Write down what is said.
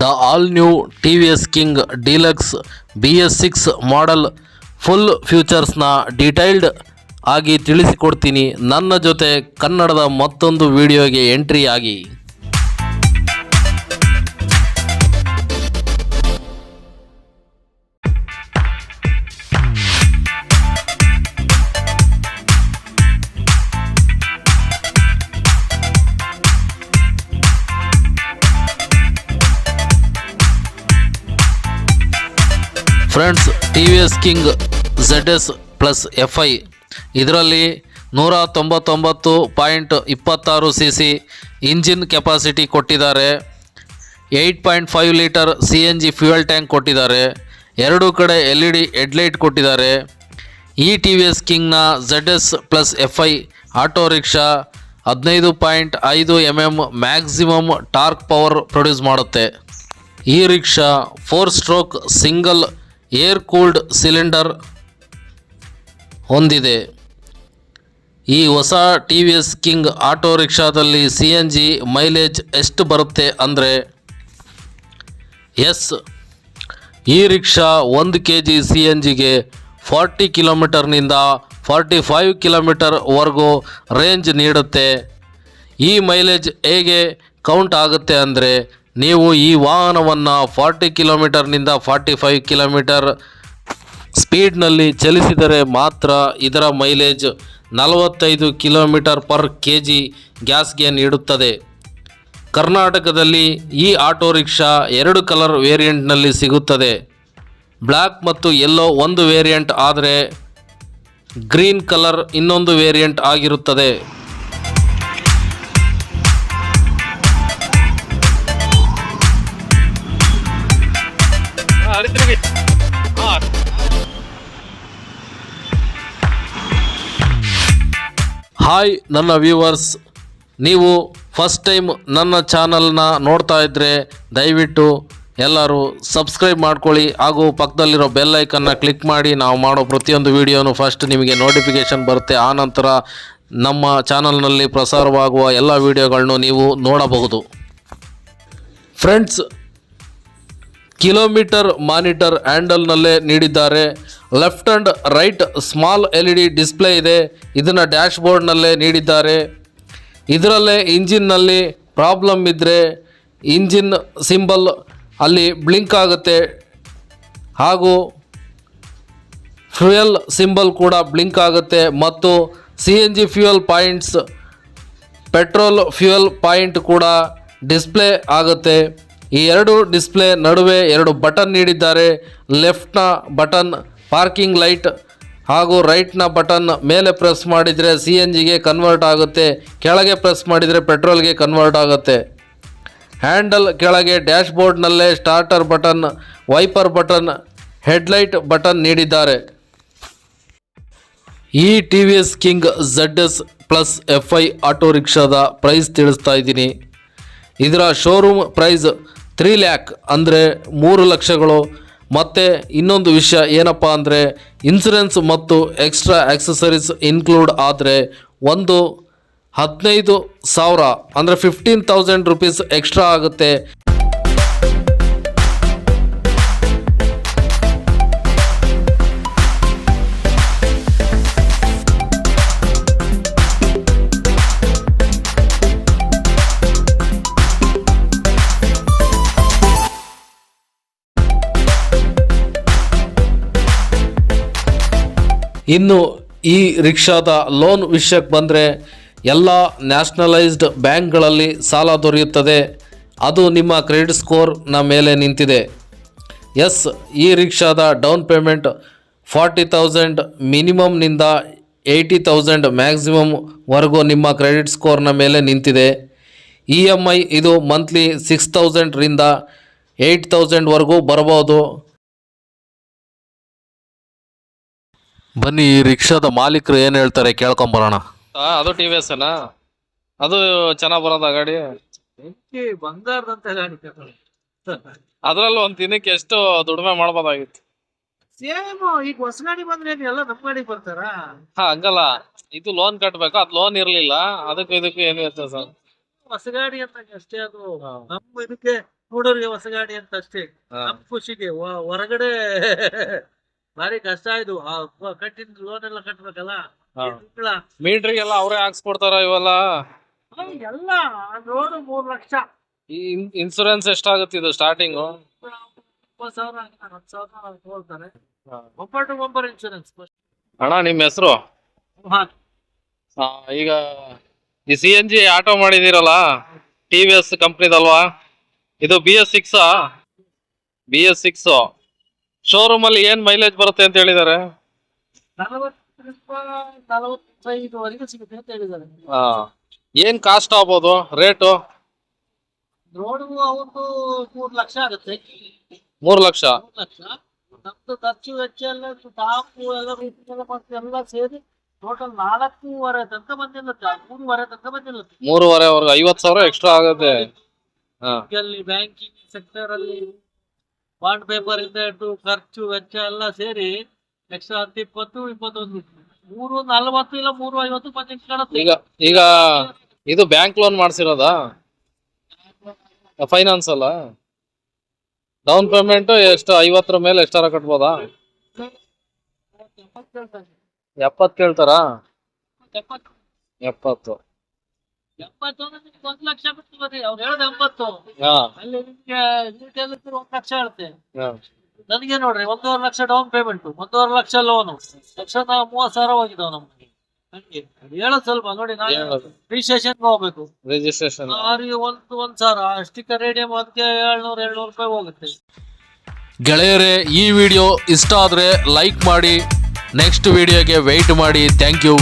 The all new T V S King Deluxe B S six model full ಫ್ಯೂಚರ್ಸ್ನ detailed ಆಗಿ ತಿಳಿಸಿಕೊಡ್ತೀನಿ. ನನ್ನ ಜೊತೆ ಕನ್ನಡದ ಮತ್ತೊಂದು ವಿಡಿಯೋಗೆ ಎಂಟ್ರಿ ಆಗಿ friends, T V S King Z S plus F I. ಇದರಲ್ಲಿ ನೂರ ತೊಂಬತ್ತೊಂಬತ್ತು ಪಾಯಿಂಟ್ ಇಪ್ಪತ್ತಾರು ಸಿ ಸಿ ಇಂಜಿನ್ ಕೆಪಾಸಿಟಿ ಕೊಟ್ಟಿದ್ದಾರೆ. Eight point five litre C N G fuel tank ಕೊಟ್ಟಿದ್ದಾರೆ. ಎರಡು ಕಡೆ ಎಲ್ ಇ ಡಿ ಹೆಡ್ಲೈಟ್ ಕೊಟ್ಟಿದ್ದಾರೆ. ಈ T V S ಕಿಂಗ್ನ Z S plus F I auto rickshaw ಹದಿನೈದು ಪಾಯಿಂಟ್ ಐದು M M maximum torque power produce ಮಾಡುತ್ತೆ. ಈ rickshaw four stroke single air cooled cylinder ಹೊಂದಿದೆ. ಈ ಹೊಸ T V S King auto ರಿಕ್ಷಾದಲ್ಲಿ C N G mileage ಎಷ್ಟು ಬರುತ್ತೆ ಅಂದರೆ, ಎಸ್, ಈ ರಿಕ್ಷಾ ಒಂದು ಕೆ ಜಿ ಸಿ ಎನ್ ಜಿಗೆ ಫಾರ್ಟಿ ಕಿಲೋಮೀಟರ್ನಿಂದ ಫಾರ್ಟಿ ಫೈವ್ ಕಿಲೋಮೀಟರ್ವರೆಗೂ ರೇಂಜ್ ನೀಡುತ್ತೆ. ಈ ಮೈಲೇಜ್ ಹೇಗೆ ಕೌಂಟ್ ಆಗುತ್ತೆ ಅಂದರೆ ನೀವು ಈ ವಾಹನವನ್ನು ಫಾರ್ಟಿ ಕಿಲೋಮೀಟರ್ನಿಂದ ಫಾರ್ಟಿ ಫೈವ್ ಕಿಲೋಮೀಟರ್ ಸ್ಪೀಡ್ನಲ್ಲಿ ಚಲಿಸಿದರೆ ಮಾತ್ರ ಇದರ ಮೈಲೇಜ್ ನಲವತ್ತೈದು ಕಿಲೋಮೀಟರ್ ಪರ್ ಕೆ ಜಿ ಗ್ಯಾಸ್ಗೆ ನೀಡುತ್ತದೆ. ಕರ್ನಾಟಕದಲ್ಲಿ ಈ ಆಟೋ ರಿಕ್ಷಾ ಎರಡು ಕಲರ್ ವೇರಿಯಂಟ್ನಲ್ಲಿ ಸಿಗುತ್ತದೆ. ಬ್ಲ್ಯಾಕ್ ಮತ್ತು ಯೆಲ್ಲೋ ಒಂದು ವೇರಿಯಂಟ್ ಆದರೆ ಗ್ರೀನ್ ಕಲರ್ ಇನ್ನೊಂದು ವೇರಿಯಂಟ್ ಆಗಿರುತ್ತದೆ. ಹಾಯ್ ನನ್ನ ವ್ಯೂವರ್ಸ್ ನೀವು ಫಸ್ಟ್ ಟೈಮ್ ನನ್ನ ಚಾನಲ್ನ ನೋಡ್ತಾ ಇದ್ದರೆ ದಯವಿಟ್ಟು ಎಲ್ಲರೂ ಸಬ್ಸ್ಕ್ರೈಬ್ ಮಾಡ್ಕೊಳ್ಳಿ ಹಾಗೂ ಪಕ್ಕದಲ್ಲಿರೋ ಬೆಲ್ ಐಕನ್ನ ಕ್ಲಿಕ್ ಮಾಡಿ. ನಾವು ಮಾಡೋ ಪ್ರತಿಯೊಂದು ವಿಡಿಯೋನು ಫಸ್ಟ್ ನಿಮಗೆ ನೋಟಿಫಿಕೇಷನ್ ಬರುತ್ತೆ. ಆ ನಂತರ ನಮ್ಮ ಚಾನಲ್ನಲ್ಲಿ ಪ್ರಸಾರವಾಗುವ ಎಲ್ಲ ವಿಡಿಯೋಗಳನ್ನು ನೀವು ನೋಡಬಹುದು. ಫ್ರೆಂಡ್ಸ್ ಕಿಲೋಮೀಟರ್ ಮಾನಿಟರ್ ಹ್ಯಾಂಡಲ್ನಲ್ಲೇ ನೀಡಿದ್ದಾರೆ. Left and right small L E D display ಇದೆ. ಇದನ್ನು ಡ್ಯಾಶ್ ಬೋರ್ಡ್ನಲ್ಲೇ ನೀಡಿದ್ದಾರೆ. ಇದರಲ್ಲೇ ಇಂಜಿನ್ನಲ್ಲಿ ಪ್ರಾಬ್ಲಮ್ ಇದ್ದರೆ ಇಂಜಿನ್ ಸಿಂಬಲ್ ಅಲ್ಲಿ ಬ್ಲಿಂಕ್ ಆಗುತ್ತೆ. ಹಾಗೂ ಫ್ಯೂಯಲ್ ಸಿಂಬಲ್ ಕೂಡ ಬ್ಲಿಂಕ್ ಆಗುತ್ತೆ. ಮತ್ತು C N G fuel points, petrol fuel point ಕೂಡ ಡಿಸ್ಪ್ಲೇ ಆಗುತ್ತೆ. ಈ ಎರಡು ಡಿಸ್ಪ್ಲೇ ನಡುವೆ ಎರಡು ಬಟನ್ ನೀಡಿದ್ದಾರೆ. ಲೆಫ್ಟ್ನ ಬಟನ್ ಪಾರ್ಕಿಂಗ್ ಲೈಟ್ ಹಾಗೂ ರೈಟ್ನ ಬಟನ್ ಮೇಲೆ ಪ್ರೆಸ್ ಮಾಡಿದರೆ ಸಿ ಎನ್ ಜಿಗೆ ಕನ್ವರ್ಟ್ ಆಗುತ್ತೆ. ಕೆಳಗೆ ಪ್ರೆಸ್ ಮಾಡಿದರೆ ಪೆಟ್ರೋಲ್ಗೆ ಕನ್ವರ್ಟ್ ಆಗುತ್ತೆ. ಹ್ಯಾಂಡಲ್ ಕೆಳಗೆ dash ಬೋರ್ಡ್ನಲ್ಲೇ starter button, wiper button, headlight button ನೀಡಿದ್ದಾರೆ. ಈ T V S King Z S plus F I auto ರಿಕ್ಷಾದ price ತಿಳಿಸ್ತಾ ಇದ್ದೀನಿ. ಇದರ ಶೋರೂಮ್ ಪ್ರೈಸ್ ತ್ರೀ ಲ್ಯಾಕ್ ಅಂದರೆ ಮೂರು ಲಕ್ಷಗಳು. ಮತ್ತು ಇನ್ನೊಂದು ವಿಷಯ ಏನಪ್ಪ ಅಂದರೆ ಇನ್ಸುರೆನ್ಸ್ ಮತ್ತು ಎಕ್ಸ್ಟ್ರಾ ಆಕ್ಸಸರೀಸ್ ಇನ್ಕ್ಲೂಡ್ ಆದರೆ ಒಂದು ಹದಿನೈದು ಸಾವಿರ ಅಂದರೆ ಫಿಫ್ಟೀನ್ ತೌಸಂಡ್ ರುಪೀಸ್ ಎಕ್ಸ್ಟ್ರಾ ಆಗುತ್ತೆ. ಇನ್ನು ಈ ರಿಕ್ಷಾದ ಲೋನ್ ವಿಷಯಕ್ಕೆ ಬಂದರೆ ಎಲ್ಲ ನ್ಯಾಷನಲೈಸ್ಡ್ ಬ್ಯಾಂಕ್ಗಳಲ್ಲಿ ಸಾಲ ದೊರೆಯುತ್ತದೆ. ಅದು ನಿಮ್ಮ ಕ್ರೆಡಿಟ್ ಸ್ಕೋರ್ನ ಮೇಲೆ ನಿಂತಿದೆ. ಎಸ್, ಈ ರಿಕ್ಷಾದ ಡೌನ್ ಪೇಮೆಂಟ್ ಫಾರ್ಟಿ ತೌಸಂಡ್ ಮಿನಿಮಮ್ನಿಂದ ಏಯ್ಟಿ ತೌಸಂಡ್ ಮ್ಯಾಕ್ಸಿಮಮ್ವರೆಗೂ ನಿಮ್ಮ ಕ್ರೆಡಿಟ್ ಸ್ಕೋರ್ನ ಮೇಲೆ ನಿಂತಿದೆ. ಇ ಎಂ ಐ ಇದು ಮಂತ್ಲಿ ಸಿಕ್ಸ್ ತೌಸಂಡ್ರಿಂದ ಏಯ್ಟ್ ತೌಸಂಡ್ವರೆಗೂ ಬರ್ಬೋದು ಬನ್ನಿ ಈ ರಿಕ್ಷಾದ ಮಾಲೀಕರು ಏನ್ ಹೇಳ್ತಾರೆ ಕೇಳ್ಕೊಂಬರೋಣ. ಆ, ಅದು ಟಿ ವಿ ಎಸ್ ಅದು ಚೆನ್ನಾಗ್ ಬರೋದ ಗಾಡಿ? ಬಂಗಾರದಂತ ಗಾಡಿ ಅದ್ರಲ್ಲೂ ಒಂದ್ ದಿನಕ್ಕೆ ಎಷ್ಟು ದುಡಿಮೆ ಮಾಡ್ಬೋದಾಗಿತ್ತು. ಸೇಮ್ ಈಗ ಹೊಸ ಗಾಡಿ ಬಂದ್ರೆ ಏನ್ ಎಲ್ಲ ನಮ್ ಗಾಡಿ ಬರ್ತಾರ? ಹಾ ಹಂಗಲ್ಲ. ಇದು ಲೋನ್ ಕಟ್ಬೇಕು ಅದ್ ಲೋನ್ ಇರ್ಲಿಲ್ಲ. ಅದಕ್ಕೂ ಇದಕ್ಕೂ ಏನು ವ್ಯತ್ಯಾಸ? ಹೊಸ ಗಾಡಿ ಅಂತ ಅಷ್ಟೇ ಅದು ನಮ್ ಇದಕ್ಕೆ ಹುಡುಗರಿಗೆ ಹೊಸ ಗಾಡಿ ಅಂತ ಅಷ್ಟೇ. ನಮ್ ಖುಷಿಗೆ ಹೊರಗಡೆ ಭಾರಿ ಕಷ್ಟ ಇದು. ಆ ಪ- ಕಟ್ಟಿದ ಲೋನ್ ಎಲ್ಲ ಕಟ್ಬೇಕಲ್ಲ? ತಿಂಗ್ಳ? ಮೀಟ್ರಿಗೆಲ್ಲ ಅವರೇ ಹಾಕ್ಸ್ಕೊಡ್ತಾರ ಇವೆಲ್ಲ? ಎಲ್ಲ ಲೋನ್ ಮೂರ್ ಲಕ್ಷ. ಈ ಇನ್ಸೂರೆನ್ಸ್ ಎಷ್ಟಾಗುತ್ತೆ ಇದು ಸ್ಟಾರ್ಟಿಂಗು ಸಾವಿರ ಹತ್ತು ಸಾವಿರ ತಗೊಳ್ತಾರೆ ಇನ್ಶೂರೆನ್ಸ್ ಅಣ್ಣ ನಿಮ್ಮ ಹೆಸರು? ಈಗ ಈ ಸಿ ಎನ್ ಜಿ ಆಟೋ ಮಾಡಿದಿರಲ್ಲ ಟಿ ವಿ ಎಸ್ ಕಂಪ್ನಿದಲ್ವಾ ಇದು B S six B S six showroom ಅಲ್ಲಿ ಏನ್ ಮೈಲೇಜ್ ಬರುತ್ತೆ ಅಂತ ಹೇಳಿದ್ದಾರೆ ನಲವತ್ತೈದುವರೆಗೂ ಸಿಗುತ್ತೆ ಅಂತ ಹೇಳಿದ್ದಾರೆ. ಏನ್ ಕಾಸ್ಟ್ ಆಗ್ಬೋದು? ರೇಟು ಅವ್ರದ್ದು ಮೂರ್ ಲಕ್ಷ ಆಗುತ್ತೆ. ಮೂರ್ ಲಕ್ಷ? ಮೂರ್ ಲಕ್ಷ. ನಮ್ದು ಖರ್ಚು ವೆಚ್ಚ ಎಲ್ಲ ಎಲ್ಲ ರೀತಿಯೆಲ್ಲ ಮತ್ತೆ ಎಲ್ಲ ಸೇರಿ ಟೋಟಲ್ ನಾಲ್ಕೂವರೆ ತನಕ ಬಂದಿರುತ್ತೆ. ಮೂರುವರೆ ತನಕ ಬಂದಿರುತ್ತೆ. ಮೂರುವರೆವರೆಗೆ ಐವತ್ ಸಾವಿರ ಎಕ್ಸ್ಟ್ರಾ ಆಗುತ್ತೆ. ಹಾ. ಅಲ್ಲಿ ಬ್ಯಾಂಕಿಂಗ್ ಸೆಕ್ಟರ್ ಅಲ್ಲಿ ಬಾಂಡ್ ಪೇಪರ್ ಇಂದ ಹಿಡಿದು ಖರ್ಚು ವೆಚ್ಚ ಎಲ್ಲ ಸೇರಿ ಎಕ್ಸ್ಟ್ರಾ ಹತ್ತು ಇಪ್ಪತ್ತು ಇಪ್ಪತ್ತೊಂದು. ಮೂರು ನಲ್ವತ್ತು ಇಲ್ಲ ಮೂರು ಐವತ್ತು ಪರ್ಸೆಂಟ್ ಕಾಣುತ್ತೆ. ಈಗ ಈಗ ಇದು ಬ್ಯಾಂಕ್ ಲೋನ್ ಮಾಡ್ಸಿರೋದಾ? ಫೈನಾನ್ಸ್ ಅಲ್ಲ? ಡೌನ್ ಪೇಮೆಂಟ್ ಎಷ್ಟು ಐವತ್ತರ ಮೇಲೆ ಎಷ್ಟಾರ ಕಟ್ಬೋದಾ? ಎಪ್ಪತ್ತು ಕೇಳ್ತಾರಾ? ಎಪ್ಪತ್ತು ಎಪ್ಪತ್ತು ಎಪ್ಪತ್ತು ಅಂದ್ರೆ ನಿಮ್ಗೆ ಒಂದು ಲಕ್ಷ ಅವ್ರು ಹೇಳಿದ ಎಂಬತ್ತು. ಅಲ್ಲಿ ನಿಮ್ಗೆ ಒಂದು ಲಕ್ಷ ಹೇಳುತ್ತೆ. ನನಗೆ ನೋಡ್ರಿ ಒಂದೂವರೆ ಲಕ್ಷ ಡೌನ್ ಪೇಮೆಂಟ್ ಒಂದೂವರೆ ಲಕ್ಷ ಲೋನು ಲಕ್ಷ ಮೂವತ್ ಸಾವಿರ ಹೋಗಿದ್ದಾವ ನಮ್ಗೆ. ಹೇಳೋದ್ ಸ್ವಲ್ಪ ನೋಡಿ ನಾನು. ರಿಜಿಸ್ಟ್ರೇಷನ್ ಹೋಗ್ಬೇಕು. ರಿಜಿಸ್ಟ್ರೇಷನ್ ಅವ್ರಿಗೆ ಒಂದು ಒಂದ್ ಸಾವಿರ. ಸ್ಟಿಕ್ಕರ್ ರೇಡಿಯಂ ಅದಕ್ಕೆ ಏಳ್ನೂರ ಏಳ್ನೂರು ರೂಪಾಯಿ ಹೋಗುತ್ತೆ. ಗೆಳೆಯರೇ ಈ ವಿಡಿಯೋ ಇಷ್ಟ ಆದರೆ ಲೈಕ್ ಮಾಡಿ ನೆಕ್ಸ್ಟ್ ವಿಡಿಯೋಗೆ ವೆಯ್ಟ್ ಮಾಡಿ. Thank you